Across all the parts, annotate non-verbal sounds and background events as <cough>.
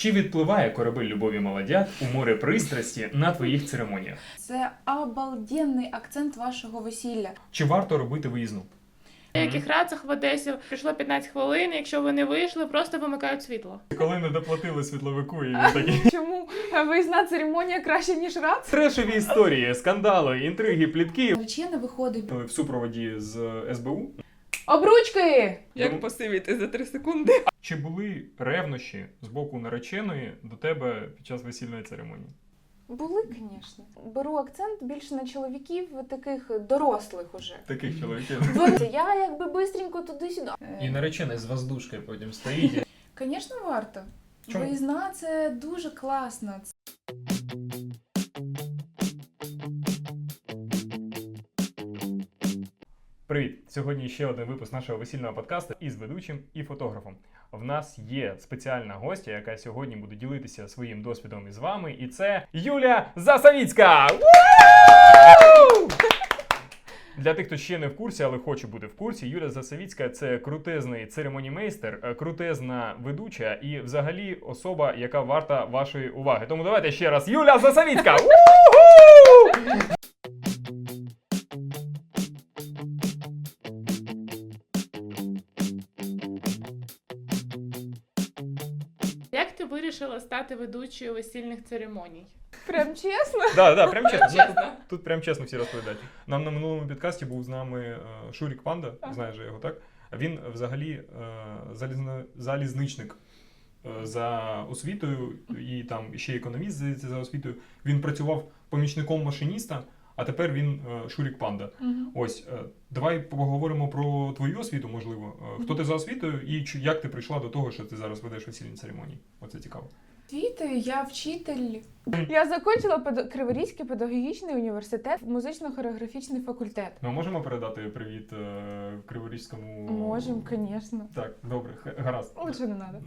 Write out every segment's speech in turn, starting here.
Чи відпливає корабель любові молодят у море пристрасті на твоїх церемоніях? Це обалденний акцент вашого весілля. Чи варто робити виїзну? В деяких рацах в Одесі прийшло 15 хвилин. Якщо ви не вийшли, просто вимикають світло. Коли не доплатили світловику, і він такий. <laughs> Чому виїзна церемонія краще, ніж рад? Трешові історії, скандали, інтриги, плітки. Наречена виходить. В супроводі з СБУ. Обручки! Як посивіти за 3 секунди? Чи були ревнощі з боку нареченої до тебе під час весільної церемонії? Були, звісно. Беру акцент більше на чоловіків таких дорослих уже. Таких чоловіків. <laughs> Вони- Я якби бистренько туди-сюди. І наречений з воздушкою потім стоїть. Звісно, варто. Чому? Виїзна це дуже класно. Привіт! Сьогодні ще один випуск нашого весільного подкасту із ведучим і фотографом. В нас є спеціальна гостя, яка сьогодні буде ділитися своїм досвідом із вами, і це Юля Засавіцька! Для тих, хто ще не в курсі, але хоче бути в курсі, Юля Засавіцька це крутезний церемонімейстер, крутезна ведуча і взагалі особа, яка варта вашої уваги. Тому давайте ще раз Юля Засавіцька! Ти вирішила стати ведучою весільних церемоній? Прям чесно. Да, да, прям чесно. Чесно. Тут прям чесно всі розповідають. Нам на минулому підкасті був з нами е, Шурік Панда, Ага. знаєш же його, так? Він взагалі е, залізно, залізничник е, за освітою, і там ще економіст, здається, за освітою. Він працював помічником машиніста, а тепер він е, Шурік Панда. Ось, е, давай поговоримо про твою освіту, можливо. Е, Хто ти за освітою і як ти прийшла до того, що ти зараз ведеш весільні церемонії? Оце цікаво. Світою я вчитель. Я закінчила Криворізький педагогічний університет, музично-хореографічний факультет. Ми можемо передати привіт е, Криворізькому. Можем, звісно. Так, добре, гаразд. Лучше не треба.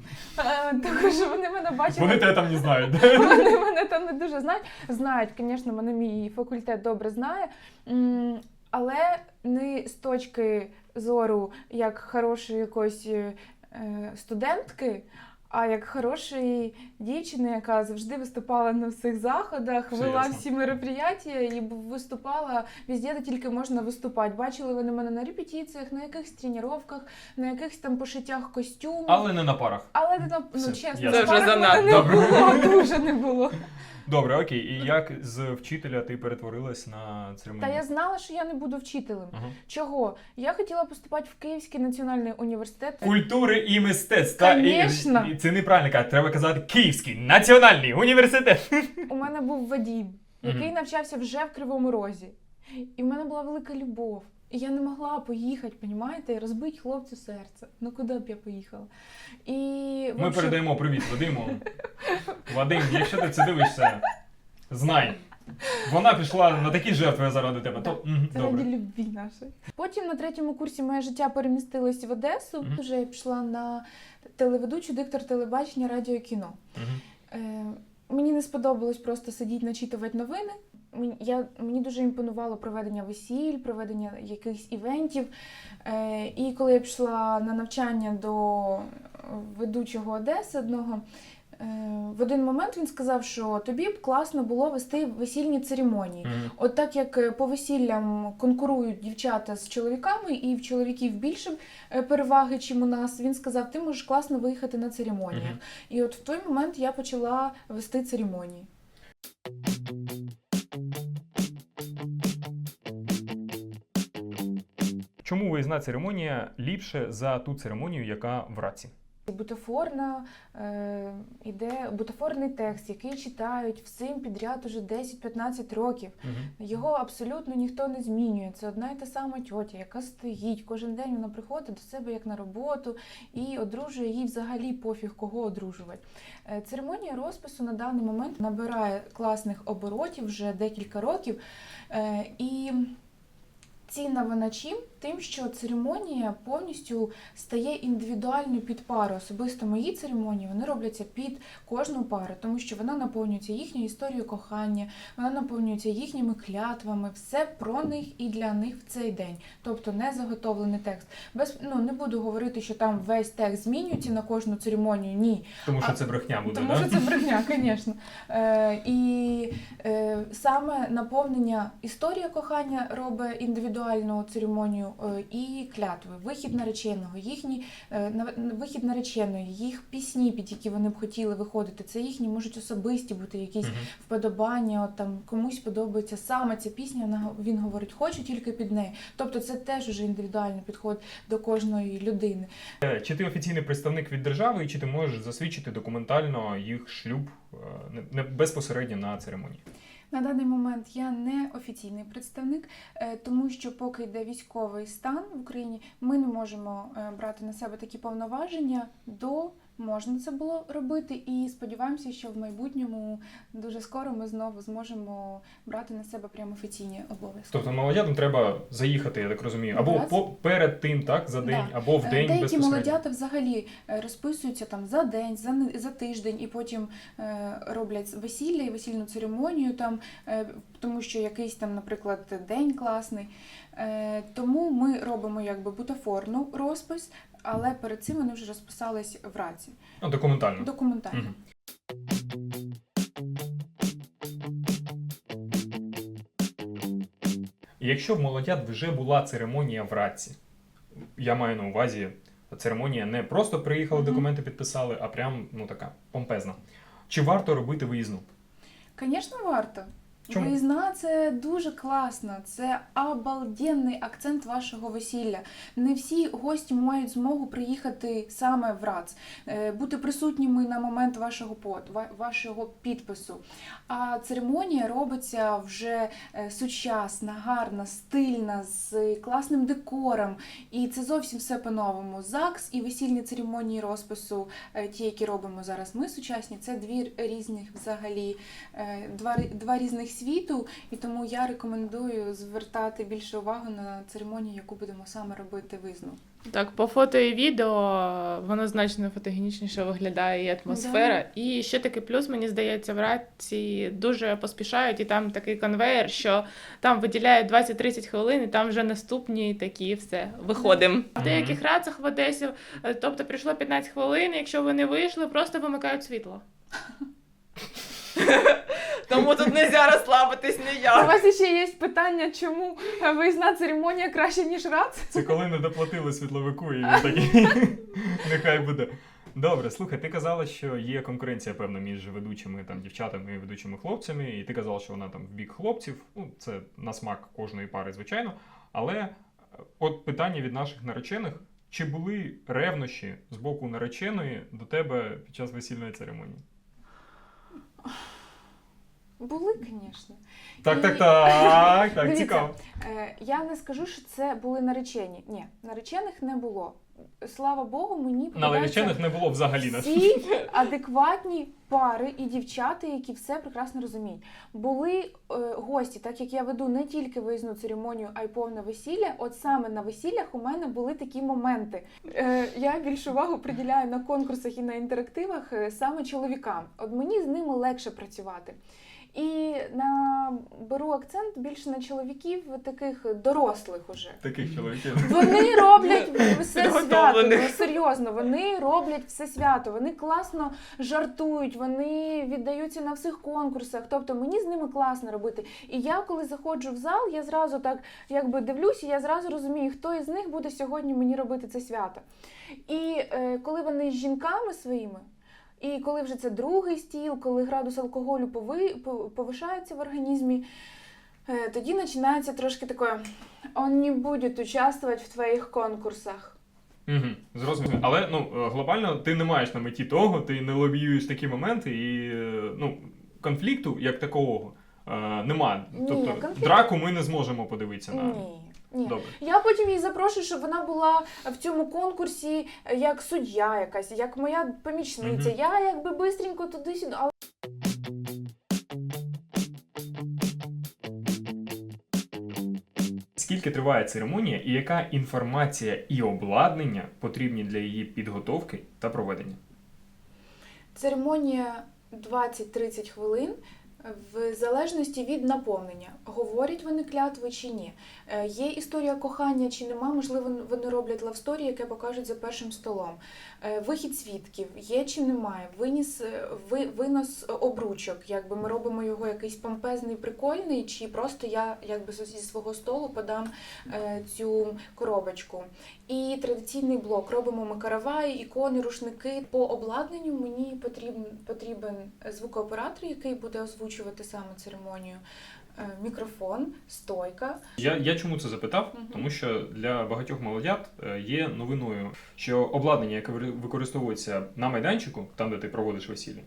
Тому що вони мене бачили. Вони тебе там не знають. <laughs> Вони мене там не дуже знають. Знають, звісно, мене мій факультет добре знає. Але не з точки зору як хорошої якоїсь е, студентки, а як хорошої дівчини, яка завжди виступала на всіх заходах, Все вела ясно. всі мероприятия і виступала везде, де тільки можна виступати. Бачили вони мене на репетиціях, на якихось тренуваннях, на якихось там пошиттях костюмів. Але не на парах. Але не на ну чесно. Це вже парах занадто. не було, дуже не було. Добре, окей. І як з вчителя ти перетворилась на Та я знала, що я не буду вчителем. Ага. Чого? Я хотіла поступати в Київський національний університет. Культури і мистецтва. І- Конечно. І, це неправильно казати, треба казати Київський національний університет. У мене був Вадім, який навчався вже в Кривому Розі. І в мене була велика любов. І я не могла поїхати, понімаєте, і розбити хлопцю серце. Ну куди б я поїхала? І Ми общем, передаємо привіт Вадиму. Вадим, якщо ти це дивишся, знай. Вона пішла на такі жертви заради тебе. То мгм, Це ради добре. любві нашої. Потім на третьому курсі моє життя перемістилось в Одесу. Мгм. Вже я пішла на телеведучу, диктор телебачення, радіо і кіно. Мгм. Е, мені не сподобалось просто сидіти начитувати новини. Мені, я, мені дуже імпонувало проведення весіль, проведення якихось івентів. Е, і коли я пішла на навчання до ведучого Одеси одного, е, в один момент він сказав, що тобі б класно було вести весільні церемонії. Мгм. От так як е, по весіллям конкурують дівчата з чоловіками, і в чоловіків більше е, переваги, чим у нас, він сказав, ти можеш класно виїхати на церемоніях. Мгм. І от в той момент я почала вести церемонії. Чому виїзна церемонія ліпше за ту церемонію, яка в раці? Бутафорна е, іде бутафорний текст, який читають всім підряд уже 10-15 років. Мгм. Його абсолютно ніхто не змінює. Це одна і та сама тьотя, яка стоїть. Кожен день вона приходить до себе як на роботу і одружує їй взагалі пофіг, кого одружувати. Е, Церемонія розпису на даний момент набирає класних оборотів вже декілька років. Е, І цінна вона чим? Тим, що церемонія повністю стає індивідуальною під пару. Особисто мої церемонії вони робляться під кожну пару, тому що вона наповнюється їхньою історією кохання, вона наповнюється їхніми клятвами, все про них і для них в цей день. Тобто не заготовлений текст. Без ну не буду говорити, що там весь текст змінюється на кожну церемонію. Ні, Тому що А, це брехня буде, тому да? що це брехня, звісно. Е, і е, саме наповнення історія кохання робить індивідуальну церемонію і клятви, вихід нареченого, їхні е, вихід нареченої, їх пісні, під які вони б хотіли виходити. Це їхні можуть особисті бути якісь вподобання. От там комусь подобається саме ця пісня. Вона він говорить, хочу тільки під неї. Тобто, це теж уже індивідуальний підход до кожної людини. Е, Чи ти офіційний представник від держави, і чи ти можеш засвідчити документально їх шлюб е, не безпосередньо на церемонії? На даний момент я не офіційний представник, е, тому що поки йде військовий стан в Україні, ми не можемо е, брати на себе такі повноваження до можна це було робити, і сподіваємося, що в майбутньому дуже скоро ми знову зможемо брати на себе прямо офіційні обов'язки. Тобто молодятам треба заїхати, я так розумію, або Раз. по перед тим, так, за день, Да. або в день Деякі молодята взагалі е, розписуються там за день, за, за тиждень, і потім е, роблять весілля і весільну церемонію там, е, тому що якийсь там, наприклад, день класний. Тому ми робимо якби бутафорну розпис, але перед цим вони вже розписались в раці. Ну, документально. Документально. І Якщо в молодят вже була церемонія в Радці, я маю на увазі церемонія не просто приїхали, Мгм. документи підписали, а прям ну така помпезна. Чи варто робити виїзну? Звісно, варто. Чому? Виїзна це дуже класно, це обалденний акцент вашого весілля. Не всі гості мають змогу приїхати саме в РАЦ, е, бути присутніми на момент вашого под, вашого підпису. А церемонія робиться вже е, сучасна, гарна, стильна, з класним декором. І це зовсім все по-новому. ЗАГС і весільні церемонії розпису, е, ті, які робимо зараз ми сучасні, це дві різних взагалі два, два різних світу, і тому я рекомендую звертати більше увагу на церемонію, яку будемо саме робити визну. Так, по фото і відео воно значно фотогенічніше виглядає і атмосфера. І ще такий плюс, мені здається, в раці дуже поспішають, і там такий конвейер, що там виділяють 20-30 хвилин, і там вже наступні такі все виходимо. В деяких рацах в Одесі, е, тобто прийшло 15 хвилин, якщо ви не вийшли, просто вимикають світло. <laughs> Тому тут не можна розслабитись У ніяк. вас ще є питання, чому виїзна церемонія краще, ніж РАЦ? Це коли не доплатили світловику, і він такий <laughs> нехай буде. Добре, слухай, ти казала, що є конкуренція певна між ведучими там дівчатами і ведучими хлопцями, і ти казала, що вона там в бік хлопців. Ну, це на смак кожної пари, звичайно. Але е, от питання від наших наречених: чи були ревнощі з боку нареченої до тебе під час весільної церемонії? Були, звісно. Так, І- так, так, так, цікаво. Е, я не скажу, що це були наречені. Ні, наречених не було. Слава Богу, мені На наречених не було взагалі на всі адекватні пари і дівчата, які все прекрасно розуміють. Були е, гості, так як я веду не тільки виїзну церемонію, а й повне весілля. От саме на весіллях у мене були такі моменти. Е, я більшу увагу приділяю на конкурсах і на інтерактивах е, саме чоловікам. От мені з ними легше працювати. І на беру акцент більше на чоловіків таких дорослих уже. таких чоловіків. Вони роблять все свято. Ну, серйозно, вони роблять все свято. Вони класно жартують, вони віддаються на всіх конкурсах. Тобто мені з ними класно робити. І я, коли заходжу в зал, я зразу так якби дивлюся, я зразу розумію, хто із них буде сьогодні мені робити це свято. І е, коли вони з жінками своїми. І коли вже це другий стіл, коли градус алкоголю пови, повишається в організмі, е, тоді починається трошки таке Он не будет участвовать в твоїх конкурсах. Угу, зрозуміло. Але ну е, глобально ти не маєш на меті того, ти не лобіюєш такі моменти, і е, ну, конфлікту як такого немає. Ні, Тобто конфлікту- драку ми не зможемо подивитися на. Ні. Ні. Добре. Я потім її запрошую, щоб вона була в цьому конкурсі е, як суддя якась, як моя помічниця. Мгм. Я якби бистренько туди-сюди. Але Скільки триває церемонія і яка інформація і обладнання потрібні для її підготовки та проведення? Церемонія 20-30 хвилин. В залежності від наповнення, говорять вони клятви чи ні. Е, Є історія кохання чи нема, можливо, вони роблять лавсторі, яке покажуть за першим столом. Е, Вихід свідків є чи немає, виніс, е, ви, винос обручок, якби ми робимо його якийсь помпезний, прикольний, чи просто я якби зі свого столу подам цю коробочку. І традиційний блок робимо ми караваї, ікони, рушники. По обладнанню мені потрібен, потрібен звукооператор, який буде озвучувати саме церемонію, е, мікрофон, стойка. Я, я чому це запитав? Угу. Тому що для багатьох молодят е, є новиною, що обладнання, яке використовується на майданчику, там де ти проводиш весілля,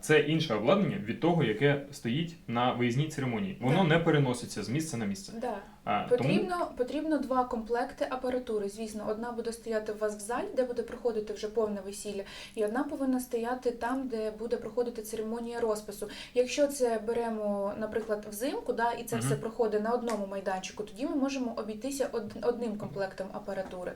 це інше обладнання від того, яке стоїть на виїзній церемонії. Воно да. не переноситься з місця на місце. Да. А, тому Потрібно, потрібно два комплекти апаратури. Звісно, одна буде стояти у вас в залі, де буде проходити вже повне весілля, і одна повинна стояти там, де буде проходити церемонія розпису. Якщо це беремо, наприклад, взимку, да, і це Мгм. все проходить на одному майданчику, тоді ми можемо обійтися од- одним комплектом апаратури.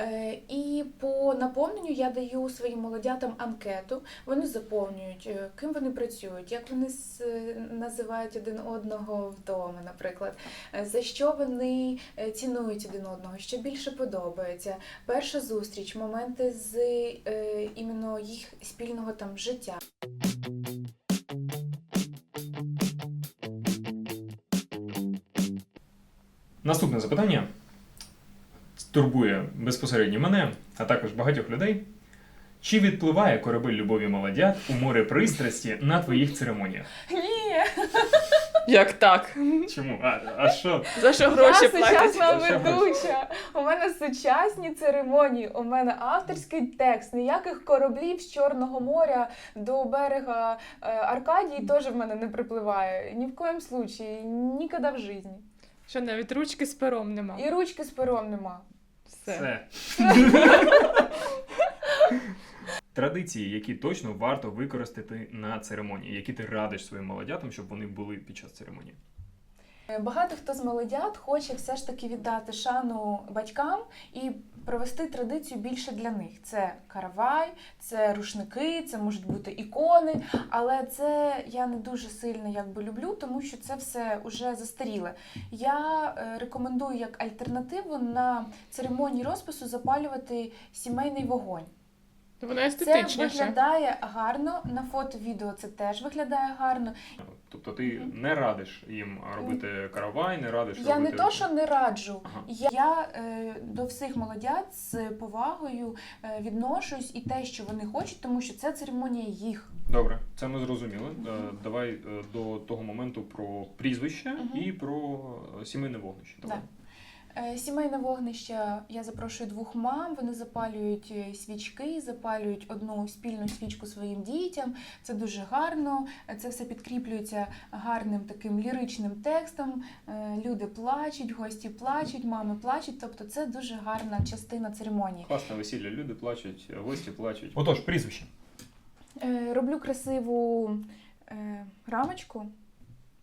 Е, і по наповненню я даю своїм молодятам анкету. Вони заповнюють, е, ким вони працюють, як вони називають один одного вдома, наприклад. Е, За що вони е, цінують один одного, що більше подобається. Перша зустріч, моменти з е, іменно їх спільного там життя. наступне запитання турбує безпосередньо мене, а також багатьох людей. Чи відпливає корабель любові молодят у море пристрасті на твоїх церемоніях? Ні, Як так? Чому? А, а що? За що гроші я платять? сучасна За що ведуча. У мене сучасні церемонії, у мене авторський текст, ніяких кораблів з Чорного моря до берега е, Аркадії теж в мене не припливає. Ні в коєму случаї, ніколи в житті. Що навіть ручки з пером нема. І ручки з пером нема. Все. Це. Традиції, які точно варто використати на церемонії, які ти радиш своїм молодятам, щоб вони були під час церемонії. Багато хто з молодят хоче все ж таки віддати шану батькам і провести традицію більше для них. Це каравай, це рушники, це можуть бути ікони. Але це я не дуже сильно якби люблю, тому що це все вже застаріле. Я е, рекомендую як альтернативу на церемонії розпису запалювати сімейний вогонь. Воно Це виглядає гарно. На фото відео це теж виглядає гарно. Тобто ти не радиш їм робити каравай, не радиш Я не робити... то, що не раджу. Ага. Я е, до всіх молодят з повагою е, відношусь і те, що вони хочуть, тому що це церемонія їх. Добре, це ми зрозуміли. Е, Давай е, до того моменту про прізвище Мгм. і про е, сімейне вогнище. Давай. Е, Сімейне вогнище я запрошую двох мам. Вони запалюють е, свічки, запалюють одну спільну свічку своїм дітям. Це дуже гарно. Е, Це все підкріплюється гарним таким ліричним текстом. Е, Люди плачуть, гості плачуть, мами плачуть. Тобто, це дуже гарна частина церемонії. Класне весілля, люди плачуть, гості плачуть. Отож, прізвище. Е, Роблю красиву е, рамочку.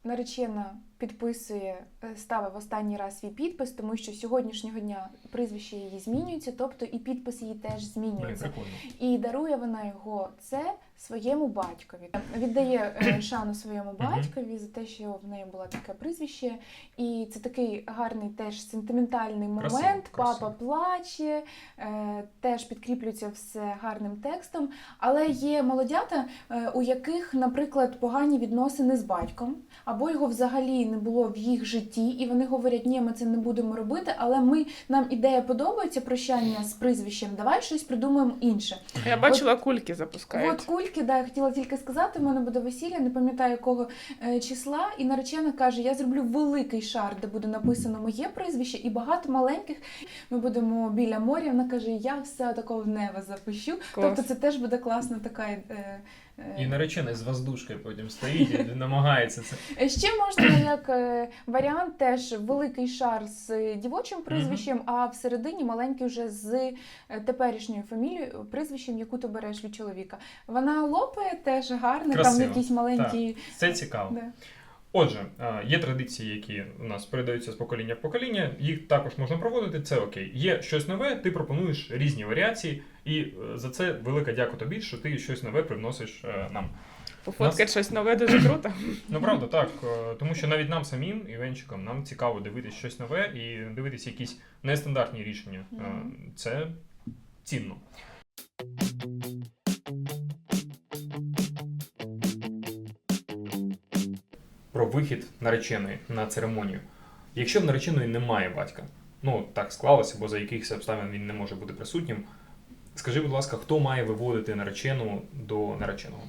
Наречена підписує, е, ставить в останній раз свій підпис, тому що з сьогоднішнього дня прізвище її змінюється, тобто і підпис її теж змінюється. І дарує вона його це своєму батькові. Віддає е, <coughs> шану своєму батькові за те, що в неї було таке прізвище. І це такий гарний теж сентиментальний момент. Красиво, красиво. Папа плаче, е, теж підкріплюється все гарним текстом. Але є молодята, у яких, наприклад, погані відносини з батьком, або його взагалі не було в їх житті, і вони говорять, ні, ми це не будемо робити, але ми нам ідея подобається прощання з прізвищем. Давай щось придумаємо інше. Я бачила, кульки запускають. От кульки, да, я хотіла тільки сказати, в мене буде весілля, не пам'ятаю якого е, числа, і наречена каже: я зроблю великий шар, де буде написано моє прізвище, і багато маленьких. Ми будемо біля моря. Вона каже: Я все такого в небо запущу. Клас. Тобто це теж буде класна така. Е, І наречений з воздушкою потім стоїть і намагається це. Е, Ще можна <clears throat> як е, варіант теж великий шар з дівочим прізвищем, а всередині маленький вже з е, теперішньою фамілією, прізвищем, яку ти береш від чоловіка. Вона лопає теж гарно, там якісь маленькі. Це цікаво. Да. Отже, е, є традиції, які у нас передаються з покоління в покоління, їх також можна проводити, це окей. Є щось нове, ти пропонуєш різні варіації, і е, за це велика дяка тобі, що ти щось нове привносиш е, нам. Пофоткати щось нове дуже круто. <clears throat> Ну правда, так. е, Тому що навіть нам самим, івенчикам, нам цікаво дивитись щось нове і дивитись якісь нестандартні рішення. Це цінно. Про вихід нареченої на церемонію. Якщо в нареченої немає батька, ну так склалося, бо за якихось обставин він не може бути присутнім. Скажи, будь ласка, хто має виводити наречену до нареченого?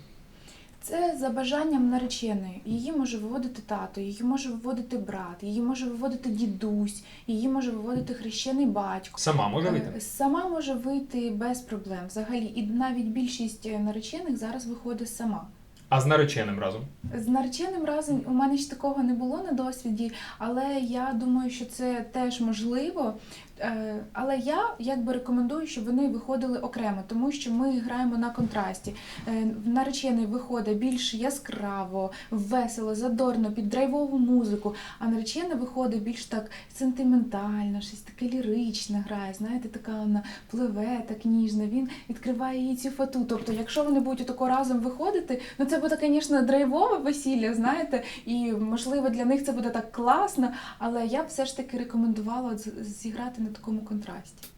Це за бажанням нареченої. Її може виводити тато, її може виводити брат, її може виводити дідусь, її може виводити хрещений батько. Сама може Е, вийти? Сама може вийти без проблем. Взагалі, і навіть більшість е, наречених зараз виходить сама. А з нареченим разом? З нареченим разом у мене ж такого не було на досвіді, але я думаю, що це теж можливо. Е, Але я якби рекомендую, щоб вони виходили окремо, тому що ми граємо на контрасті. Е, Наречений виходить більш яскраво, весело, задорно, під драйвову музику, а наречена виходить більш так сентиментально, щось таке ліричне грає. Знаєте, така вона пливе, так ніжно. Він відкриває їй цю фату. Тобто, якщо вони будуть отако разом виходити, ну це буде, звісно, драйвове весілля, знаєте, і можливо для них це буде так класно, але я б все ж таки рекомендувала зіграти на такому контрасті.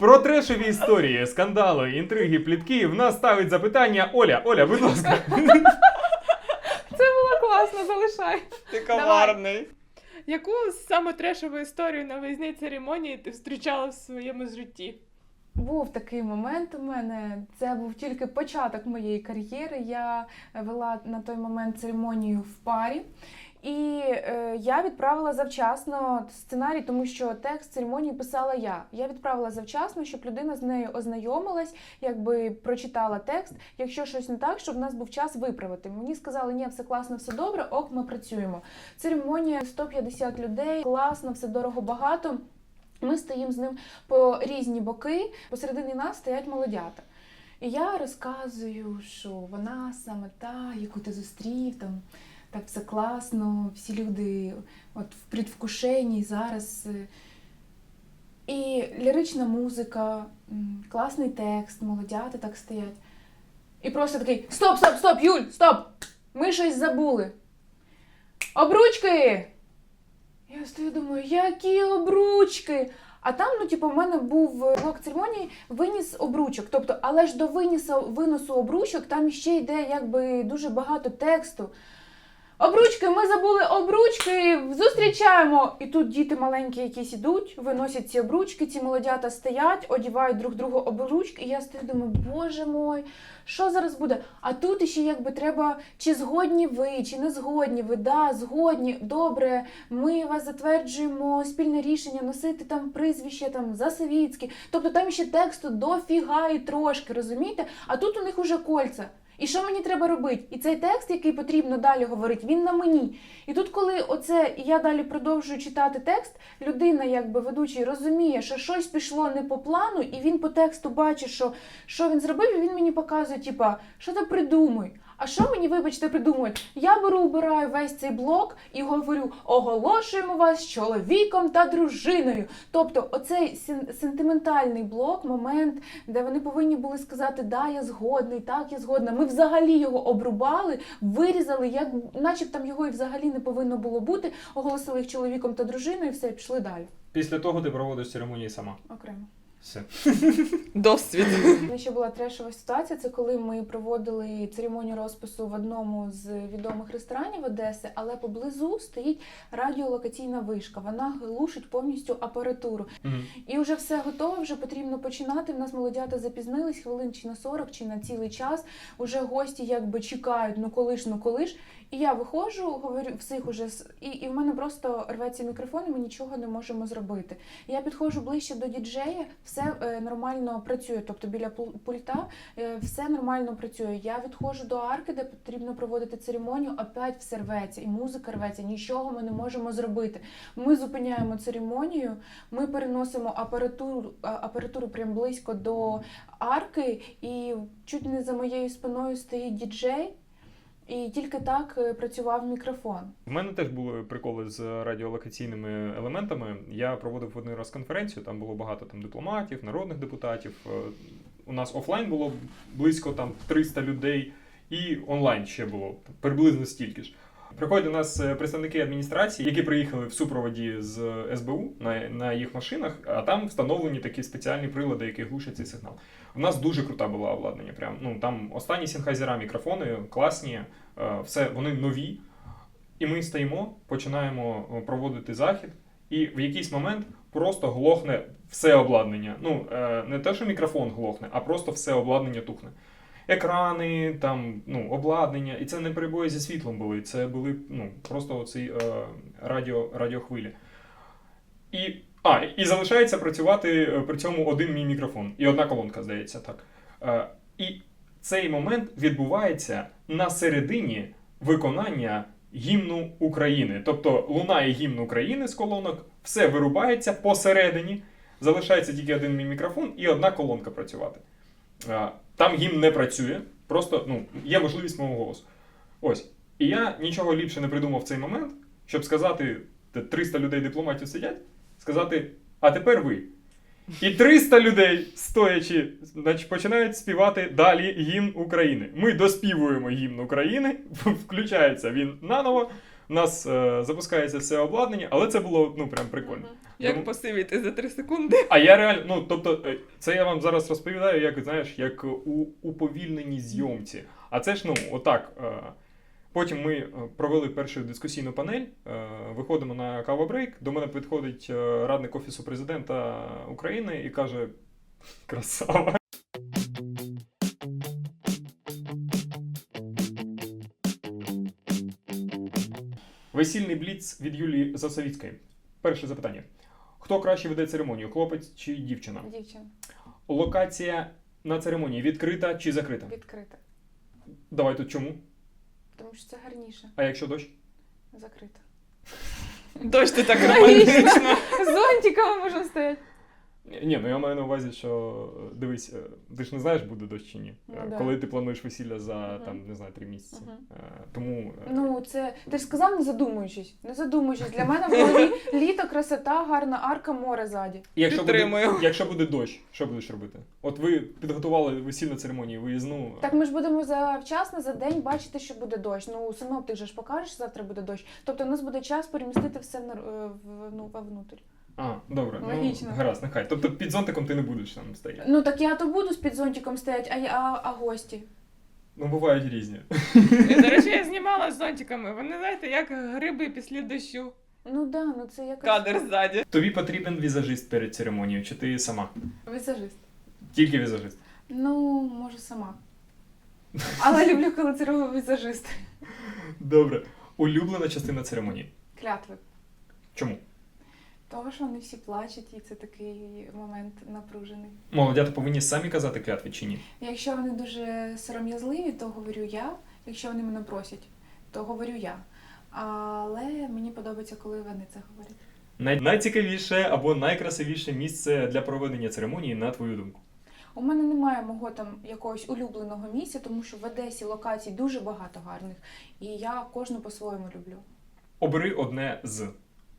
Про трешові історії, скандали, інтриги, плітки в нас ставить запитання Оля. Оля, будь ласка. Це було класно, залишай. Ти коварний. Яку саме трешову історію на виїзній церемонії ти зустрічала в своєму житті? Був такий момент у мене. Це був тільки початок моєї кар'єри. Я вела на той момент церемонію в парі. І е, я відправила завчасно сценарій, тому що текст церемонії писала я. Я відправила завчасно, щоб людина з нею ознайомилась, якби прочитала текст. Якщо щось не так, щоб в нас був час виправити. Мені сказали, ні, все класно, все добре, ок, ми працюємо. Церемонія 150 людей, класно, все дорого багато. Ми стоїмо з ним по різні боки. Посередині нас стоять молодята. І я розказую, що вона саме та, яку ти зустрів, там так все класно, всі люди от в предвкушенні зараз. е. І лірична музика, класний текст, молодята так стоять. І просто такий: Стоп, стоп, стоп, Юль, стоп! Ми щось забули. Обручки! Я стою, думаю, які обручки? А там, ну, типу, в мене був е, блок церемонії, виніс обручок. Тобто, але ж до винісу, виносу обручок там ще йде якби дуже багато тексту. Обручки, ми забули обручки, зустрічаємо. І тут діти маленькі якісь ідуть, виносять ці обручки, ці молодята стоять, одівають друг другу обручки. І я стою, думаю, боже мой, що зараз буде? А тут іще якби треба, чи згодні ви, чи не згодні ви, да, згодні, добре, ми вас затверджуємо спільне рішення носити там прізвище там Засавіцьке. Тобто там ще тексту дофіга і трошки, розумієте? А тут у них уже кольця. І що мені треба робити? І цей текст, який потрібно далі говорити, він на мені. І тут, коли оце я далі продовжую читати текст, людина, якби ведучий, розуміє, що щось пішло не по плану, і він по тексту бачить, що, що він зробив, і він мені показує, типа, що ти придумай. А що мені, вибачте, придумують? Я беру, убираю весь цей блок і говорю: оголошуємо вас чоловіком та дружиною. Тобто, оцей сен- сентиментальний блок, момент, де вони повинні були сказати, да, я згодний, так, я згодна. Ми взагалі його обрубали, вирізали, як начеб там його і взагалі не повинно було бути. Оголосили їх чоловіком та дружиною, і все, пішли далі. Після того ти проводиш церемонії сама. Окремо. Все. <laughs> Досвід. Ще була трешова ситуація. Це коли ми проводили церемонію розпису в одному з відомих ресторанів Одеси, але поблизу стоїть радіолокаційна вишка. Вона глушить повністю апаратуру. Мгм. І вже все готове, вже потрібно починати. В нас молодята запізнились хвилин чи на 40, чи на цілий час. Уже гості якби чекають, ну коли ж, ну коли ж. І я виходжу, говорю всіх уже і, і в мене просто рветься мікрофон, і ми нічого не можемо зробити. Я підходжу ближче до діджея, все е, нормально працює. Тобто біля пульта е, все нормально працює. Я відходжу до арки, де потрібно проводити церемонію, опять все рветься, і музика рветься, нічого ми не можемо зробити. Ми зупиняємо церемонію, ми переносимо апаратуру, апаратуру прям близько до арки, і чуть не за моєю спиною стоїть діджей. І тільки так е, працював мікрофон. В мене теж були приколи з радіолокаційними елементами. Я проводив один раз конференцію, там було багато там дипломатів, народних депутатів. Е, У нас офлайн було близько там 300 людей, і онлайн ще було приблизно стільки ж. Приходять до нас е, представники адміністрації, які приїхали в супроводі з СБУ на, на їх машинах, а там встановлені такі спеціальні прилади, які глушать цей сигнал. У нас дуже крута була обладнання. Прям ну там останні сінхайзера мікрофони класні, все вони нові. І ми стоїмо, починаємо е, проводити захід, і в якийсь момент просто глохне все обладнання. Ну, е, не те, що мікрофон глохне, а просто все обладнання тухне. Екрани, там, ну, обладнання, і це не перебої зі світлом були, це були ну, просто оці е, радіо, радіохвилі. І, а, і залишається працювати е, при цьому один мій мікрофон. І одна колонка, здається, так. Е, і цей момент відбувається на середині виконання гімну України. Тобто лунає гімн України з колонок, все вирубається посередині, залишається тільки один мікрофон і одна колонка працювати. Там гімн не працює, просто ну, є можливість мого голосу. Ось. І я нічого ліпше не придумав в цей момент, щоб сказати, 300 людей дипломатів сидять, сказати, а тепер ви. І 300 людей, стоячи, значить, починають співати далі гімн України. Ми доспівуємо гімн України, <laughs> включається він наново, у нас е, запускається все обладнання, але це було ну прям прикольно. Як Тому- посивіти за 3 секунди? А я реально, ну тобто, е, це я вам зараз розповідаю, як знаєш, як у уповільненій зйомці. А це ж ну отак. е, Потім ми е, провели першу дискусійну панель, е, виходимо на кавобрейк. До мене підходить е, радник офісу президента України і каже: Красава. Весільний бліц від Юлії Засовіцької. Перше запитання. Хто краще веде церемонію, хлопець чи дівчина? Дівчина Локація на церемонії відкрита чи закрита? відкрита, Давай тут чому? Тому що це гарніше. А якщо дощ? Закрита. Дощ ти так романтично. З зонтиками можна стояти. Ні, ну я маю на увазі, що е, дивись, е, ти ж не знаєш, буде дощ чи ні. Ну, Е, да. Коли ти плануєш весілля за Мгм. там, не знаю, три місяці. Е, Тому Ну, це ти ж сказав, не задумуючись. Не задумуючись. Для мене в голові <laughs> літо, красота, гарна арка, море ззаді. і якщо буде, якщо буде дощ, що будеш робити? От ви підготували весільну церемонію, виїзну. Так ми ж будемо завчасно за день бачити, що буде дощ. Ну, синоптик же ж покажеш, завтра буде дощ. Тобто, у нас буде час перемістити все в, ну, вовнутрь. А, добре, Логічно. ну гаразд, нехай. Тобто під зонтиком ти не будеш там стояти. Ну так я то буду з під зонтиком стояти, а, я- а, а гості. Ну, бувають різні. До речі, я <laughs> знімала з зонтиками. Вони знаєте, як гриби після дощу. Ну да, ну це якось Кадр ззаді. Тобі потрібен візажист перед церемонією, чи ти сама? візажист. Тільки візажист. Ну, може, сама. Але люблю, коли це робить візажист. Добре. Улюблена частина церемонії. Клятви. Чому? Того, що вони всі плачуть, і це такий момент напружений. Молодята повинні самі казати клятви чи ні? Якщо вони дуже сором'язливі, то говорю я. Якщо вони мене просять, то говорю я. Але мені подобається, коли вони це говорять. Най- найцікавіше або найкрасивіше місце для проведення церемонії, на твою думку. У мене немає мого там якогось улюбленого місця, тому що в Одесі локацій дуже багато гарних, і я кожну по-своєму люблю. Обери одне з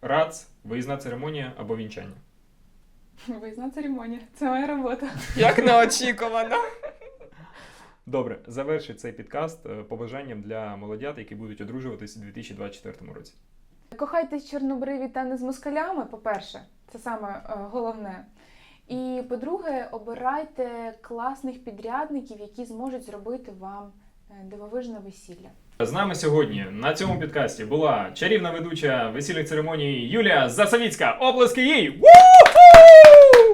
рац, виїзна церемонія або вінчання. <laughs> Виїзна церемонія, це моя робота. <laughs> Як неочікувано. <laughs> Добре, заверши цей підкаст е, побажанням для молодят, які будуть одружуватись у 2024 році. Кохайтесь чорнобриві та не з москалями, по-перше, це саме е, головне. І по-друге, обирайте класних підрядників, які зможуть зробити вам дивовижне весілля. З нами сьогодні на цьому підкасті була чарівна ведуча весільних церемоній Юлія Засавіцька. Оплески їй!